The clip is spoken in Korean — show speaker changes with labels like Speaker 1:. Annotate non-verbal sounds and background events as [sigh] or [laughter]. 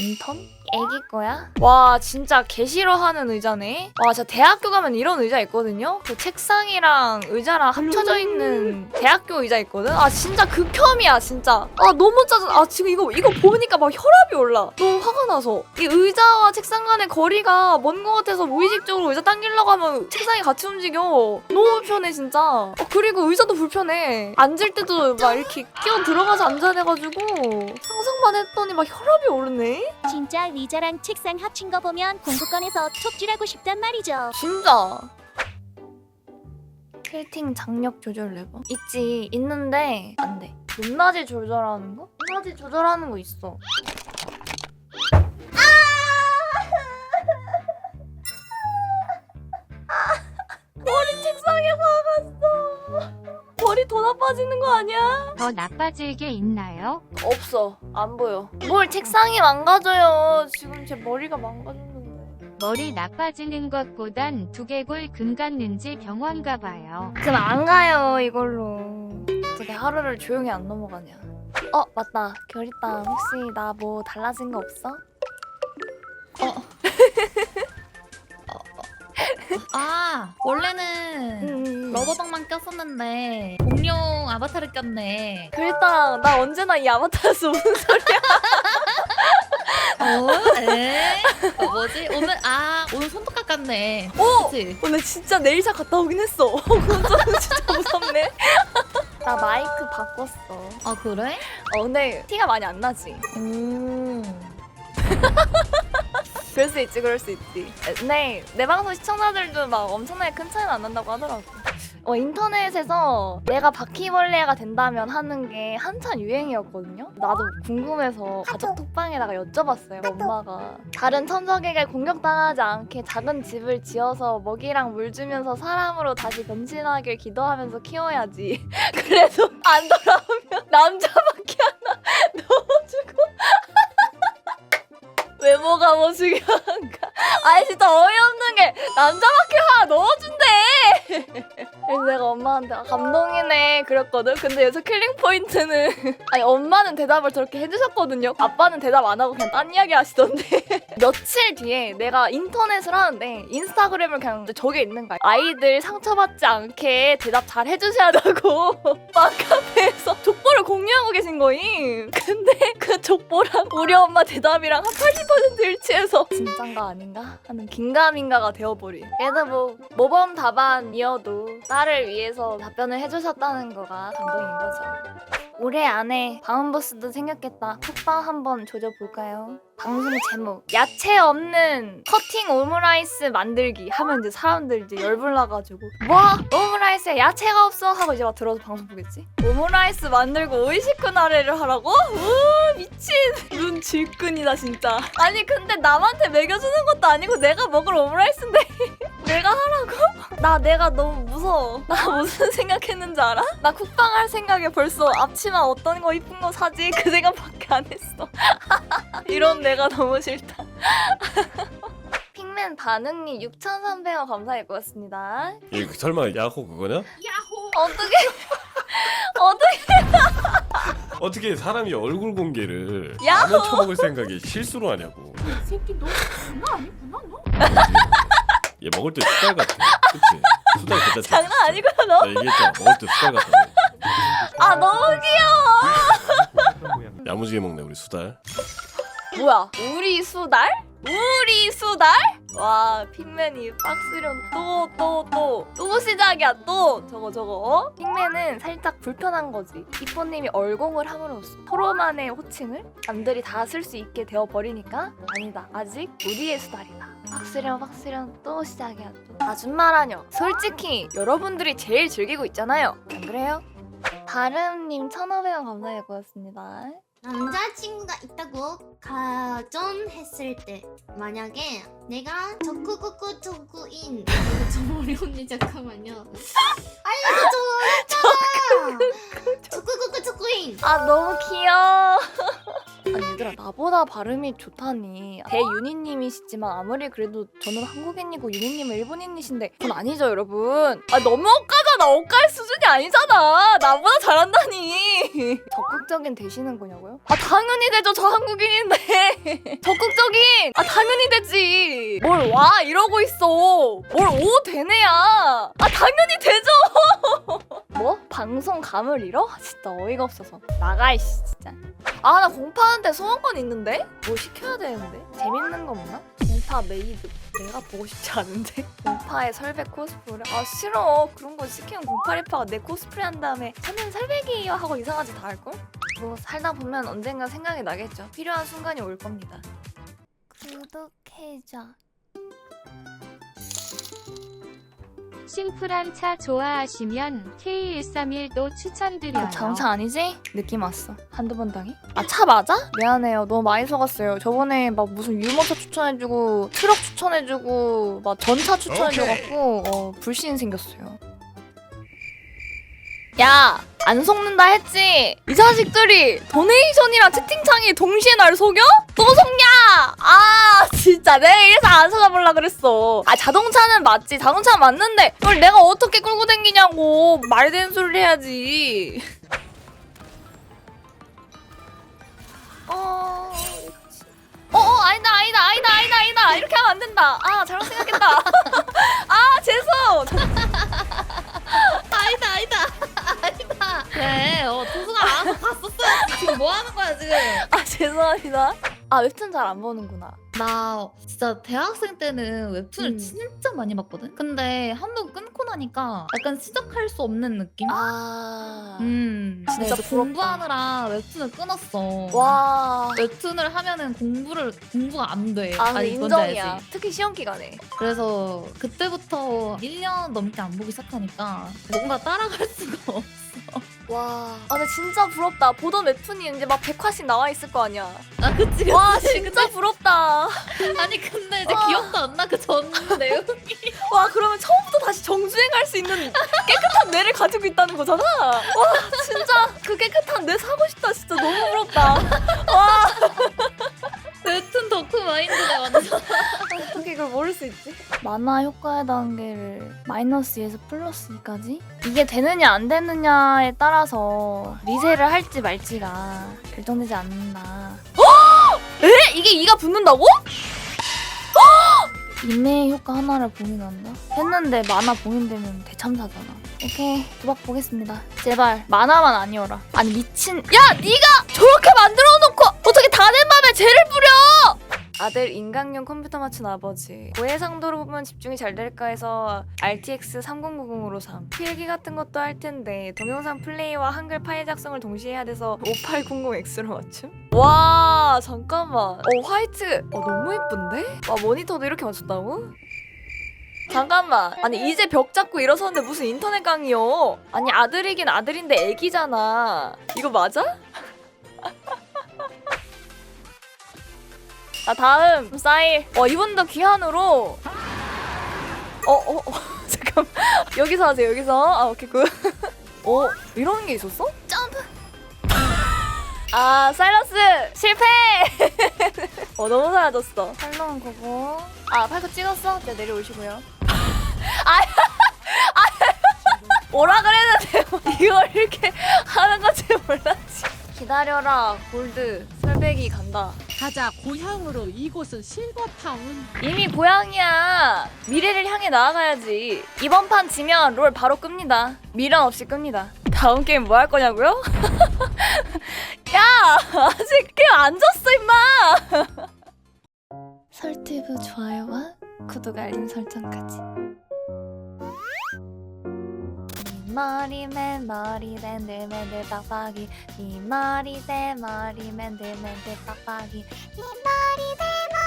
Speaker 1: 벤턴? 애기 거야? 와 진짜 개 싫어하는 의자네. 와 진짜 대학교 가면 이런 의자 있거든요. 그 책상이랑 의자랑 합쳐져 있는 대학교 의자 있거든. 아 진짜 극혐이야 진짜. 아 너무 짜증. 아 지금 이거 이거 보니까 막 혈압이 올라. 너무 화가 나서 이 의자와 책상 간의 거리가 먼 것 같아서 무의식적으로 의자 당기려고 하면 책상이 같이 움직여. 너무 불편해 진짜. 어, 그리고 의자도 불편해. 앉을 때도 막 이렇게 끼어 들어가서 앉아야 돼가지고 상상만 했더니 막 혈압이 오르네.
Speaker 2: 진짜 의자랑 책상 합친 거 보면 공부권에서 톱질하고 싶단 말이죠.
Speaker 1: 진짜 틸팅 장력 조절 레버 있지 있는데 안돼 높낮이 조절하는 거? 높낮이 조절하는 거 있어 [laughs] 머리 책상에 박았어 머리 더 나빠지는 거 아니야?
Speaker 3: 더 나빠질 게 있나요?
Speaker 1: 없어. 안 보여. 뭘 책상이 망가져요. 지금 제 머리가 망가졌는데.
Speaker 3: 머리 나빠지는 것보단 두개골 금 갔는지 병원 가봐요.
Speaker 1: 그럼 안 가요 이걸로. 어떻게 하루를 조용히 안 넘어가냐. 어 맞다. 결이ጣ 혹시 나 뭐 달라진 거 없어? [laughs]
Speaker 4: 아 원래는
Speaker 1: 음,
Speaker 4: 러버덕만 꼈었는데 공룡 아바타를 꼈네.
Speaker 1: 결이따 나 언제나 이 아바타였어 무슨 소리야
Speaker 4: 어? 에? 어, 뭐지? 오늘 아 오늘 손톱 깎았네.
Speaker 1: 오!
Speaker 4: 그치?
Speaker 1: 오늘 진짜 네일샵 갔다 오긴 했어 [laughs] 그건 좀 진짜 무섭네 나 마이크 바꿨어
Speaker 4: 아 그래?
Speaker 1: 어 근데 티가 많이 안 나지
Speaker 4: 음. [laughs]
Speaker 1: 그럴 수 있지 그럴 수 있지 네, 내 방송 시청자들도 막 엄청나게 큰 차이는 안 난다고 하더라고 어, 인터넷에서 내가 바퀴벌레가 된다면 하는 게 한참 유행이었거든요. 나도 궁금해서 가족 톡방에다가 여쭤봤어요 엄마가. 다른 천적에게 공격당하지 않게 작은 집을 지어서 먹이랑 물 주면서 사람으로 다시 변신하길 기도하면서 키워야지. [laughs] 그래도 안 돌아오면 남자밖에 하나 넣어주고. [laughs] [laughs] 외모가 뭐 중요한가? 아니 진짜 어이없는 게 남자밖에 하나 넣어준대. 그래서 내가 엄마한테 아, 감동이네 그랬거든. 근데 여기서 킬링 포인트는 [laughs] 아니 엄마는 대답을 저렇게 해주셨거든요. 아빠는 대답 안 하고 그냥 딴 이야기 하시던데. [laughs] 며칠 뒤에 내가 인터넷을 하는데 인스타그램을 그냥 저게 있는 거야. 아이들 상처받지 않게 대답 잘 해주셔야 하고 맘카페에서 [laughs] 족보를 공유하고 계신 거임. 근데 그 족보랑 우리 엄마 대답이랑 한 80% 일치해서 진짠가 아닌가 하는 긴가민가가 되어버린. 그래도 뭐 모범 답안이어도 딸을 위해서 답변을 해주셨다는 거가 감동인 거죠. 올해 안에 바운버스도 생겼겠다. 톡방 한번 조져볼까요? 방송 제목 야채 없는 커팅 오므라이스 만들기 하면 이제 사람들 이제 열불나가지고 뭐 오므라이스에 야채가 없어 하고 이제 막 들어서 방송 보겠지 오므라이스 만들고 오이시쿠나레를 하라고? 우 미친 눈 질끈이다 진짜 아니 근데 남한테 먹여주는 것도 아니고 내가 먹을 오므라이스인데 [laughs] 내가 하라고? [laughs] 나 내가 너무 무서워 나 [laughs] 무슨 생각했는지 알아? 나 쿡방 할 생각에 벌써 앞치마 어떤 거 이쁜 거 사지 그 생각밖에 안 했어 [laughs] 이런 내가 너무 싫다. 핑맨 반응님 6,300원 감사해 고맙습니다.
Speaker 5: 이 설마 야호 그거냐?
Speaker 1: 어떻게 어떻게
Speaker 5: 어떻게 사람이 얼굴 공개를
Speaker 1: 야호!
Speaker 5: 라면 처먹을 생각에 실수로 하냐고.
Speaker 4: 새끼 너 장난 아니구나 너.
Speaker 5: 얘 먹을 때 수달 같아. 그치? 수달 괜찮지?
Speaker 1: 장난 아니구나 너.
Speaker 5: 나 얘기했잖아. 먹을 때 수달 같다고.
Speaker 1: 아 너무 귀여워.
Speaker 5: 야무지게 먹네 우리 수달.
Speaker 1: 뭐야? 우리 수달? 우리 수달? 와 핑맨이 박스련 또 또 또 또 시작이야 또 저거 저거 어? 핑맨은 살짝 불편한 거지 이뽀님이 얼공을 함으로써 서로만의 호칭을 남들이 다 쓸 수 있게 되어 버리니까 아니다 아직 우리의 수달이다 박스련 박스련 또 시작이야 또. 아줌마라뇨. 솔직히 여러분들이 제일 즐기고 있잖아요. 안 그래요? 다름님 1500원 감사해 고맙습니다.
Speaker 6: 남자친구가 있다고 가정했을 때 만약에 내가 적구구구 적구인 이거 좀 어려운데 잠깐만요. 알려줘 적구구구 적구인.
Speaker 1: 아 너무 귀여워. 아니 얘들아 나보다 발음이 좋다니. 대윤희님이시지만 아무리 그래도 저는 한국인이고 윤희님은 일본인이신데 그건 아니죠 여러분. 아 너무 엇가잖아 엇갈 수준이 아니잖아. 나보다 잘한다니. [laughs] 적극적인 되시는 거냐고요? 아 당연히 되죠. 저 한국인인데. [laughs] 적극적인. 아 당연히 되지. 뭘 와? 이러고 있어. 뭘 오? 되네야. 아 당연히 되죠 [laughs] 뭐? 방송 감을 잃어? 진짜 어이가 없어서 나가 이씨 진짜 아 나 공파하는데 소원권 있는데? 뭐 시켜야 되는데? 재밌는 거 없나? 공파 메이드 내가 보고 싶지 않은데? [laughs] 공파의 설백 코스프레? 아 싫어 그런 거 시키면 공파리파가 내 코스프레 한 다음에 저는 설백이에요 하고 이상한 짓 다 할걸? 뭐 살다 보면 언젠가 생각이 나겠죠 필요한 순간이 올 겁니다 구독해줘
Speaker 3: 심플한 차 좋아하시면 K131도 추천드려요.
Speaker 1: 아, 자동차 아니지? 느낌 왔어. 한두 번 당해? 아, 차 맞아? 미안해요. 너무 많이 속았어요. 저번에 막 무슨 유모차 추천해주고, 트럭 추천해주고, 막 전차 추천해줘갖고, 어, 불신 생겼어요. 야! 안 속는다 했지? 이 자식들이 도네이션이랑 채팅창이 동시에 날 속여? 또 속냐? 아 진짜 내가 이래서 안 찾아볼라 그랬어 아 자동차는 맞지 자동차는 맞는데 그걸 내가 어떻게 끌고 댕기냐고 말 되는 소리를 해야지 어... 어, 어, 아니다, 아니다, 아니다, 아니다, 아니다. 이렇게 하면 안 된다. 아, 잘못 생각했다. [laughs] 아, 죄송. [laughs]
Speaker 4: 아니다 아니다 아니다. 그래 어 도수가 알아서 봤었어야지. 지금 뭐 하는 거야 지금?
Speaker 1: 아, 죄송합니다. 아, 웹툰 잘 안 보는구나.
Speaker 4: 나 진짜 대학생 때는 웹툰을
Speaker 1: 음.
Speaker 4: 진짜 많이 봤거든. 근데 한 번 끊고 나니까 약간 시작할 수 없는 느낌?
Speaker 1: 아,
Speaker 4: 음.
Speaker 1: 진짜
Speaker 4: 그래서
Speaker 1: 부럽다.
Speaker 4: 공부하느라 웹툰을 끊었어.
Speaker 1: 와.
Speaker 4: 웹툰을 하면은 공부를 공부가 안 돼.
Speaker 1: 아, 근데
Speaker 4: 아니, 뭔지
Speaker 1: 인정이야.
Speaker 4: 알지?
Speaker 1: 특히 시험 기간에.
Speaker 4: 그래서 그때부터 1년 넘게 안 보기 시작하니까 뭔가 따라갈 수가 없어.
Speaker 1: 와. 아, 근데 진짜 부럽다. 보던 웹툰이 이제 막 100화씩 나와 있을 거 아니야.
Speaker 4: 아 그치 그치.
Speaker 1: 와, 진짜 부럽다. [laughs]
Speaker 4: 아니 근데 이제
Speaker 1: 와.
Speaker 4: 기억도 안 나 그 전 내용이. [laughs]
Speaker 1: 와, 그러면 처음부터 다시 정주행할 수 있는 깨끗한 뇌를 가지고 있다는 거잖아. 와, 진짜 그 깨끗한 뇌 사고 싶다. 진짜 너무 부럽다. 와, 이걸 모를 수 있지? 만화 효과의 단계를 마이너스 2에서 플러스 2까지? 이게 되느냐 안 되느냐에 따라서 리세를 할지 말지가 결정되지 않는다. 에? 이게 2가 붙는다고? 인내 효과 하나를 봉인한다? 했는데 만화 봉인되면 대참사잖아. 오케이 도박 보겠습니다. 제발 만화만 아니어라. 아니 미친. 야 네가 저렇게 만들어 놓고 어떻게 다된 맘에 죄를 뿌려? 아들 인강용 컴퓨터 맞춘 아버지 고해상도로 보면 집중이 잘 될까 해서 RTX 3090으로 삼 필기 같은 것도 할 텐데 동영상 플레이와 한글 파일 작성을 동시에 해야 돼서 5800X로 맞춤? 와 잠깐만 어 화이트 어 너무 예쁜데? 와 모니터도 이렇게 맞췄다고? 잠깐만 아니 이제 벽 잡고 일어서는데 무슨 인터넷 강의요 아니 아들이긴 아들인데 애기잖아 이거 맞아? [laughs] 자 다음. 사일 어 이분도 귀한으로. 어 어 어, [laughs] 잠깐. 여기서 하세요 여기서. 아 오케이 굿 어 이런 게 있었어? 점프. 아 사이러스. 실패! 어 너무 사라졌어. 살롱 거고 아 팔도 찍었어? 이제 내려오시고요. 아, 아 오라 그랬는데 이걸 이렇게 하는 건지 몰랐지. 기다려라 골드. 설백이 간다
Speaker 7: 가자 고향으로 이곳은 실버타운
Speaker 1: 이미 고향이야. 미래를 향해 나아가야지. 이번 판 지면 롤 바로 끕니다. 미련 없이 끕니다. 다음 게임 뭐 할 거냐고요? [laughs] 야, 아직 게임 안 졌어, 임마. 설티브 좋아요와 구독 알림 설정까지. 네 머리 맨 머리 맨들맨들 빡빡이. 네 머리 내 머리 맨들맨들 빡빡이. 네 머리 내 머리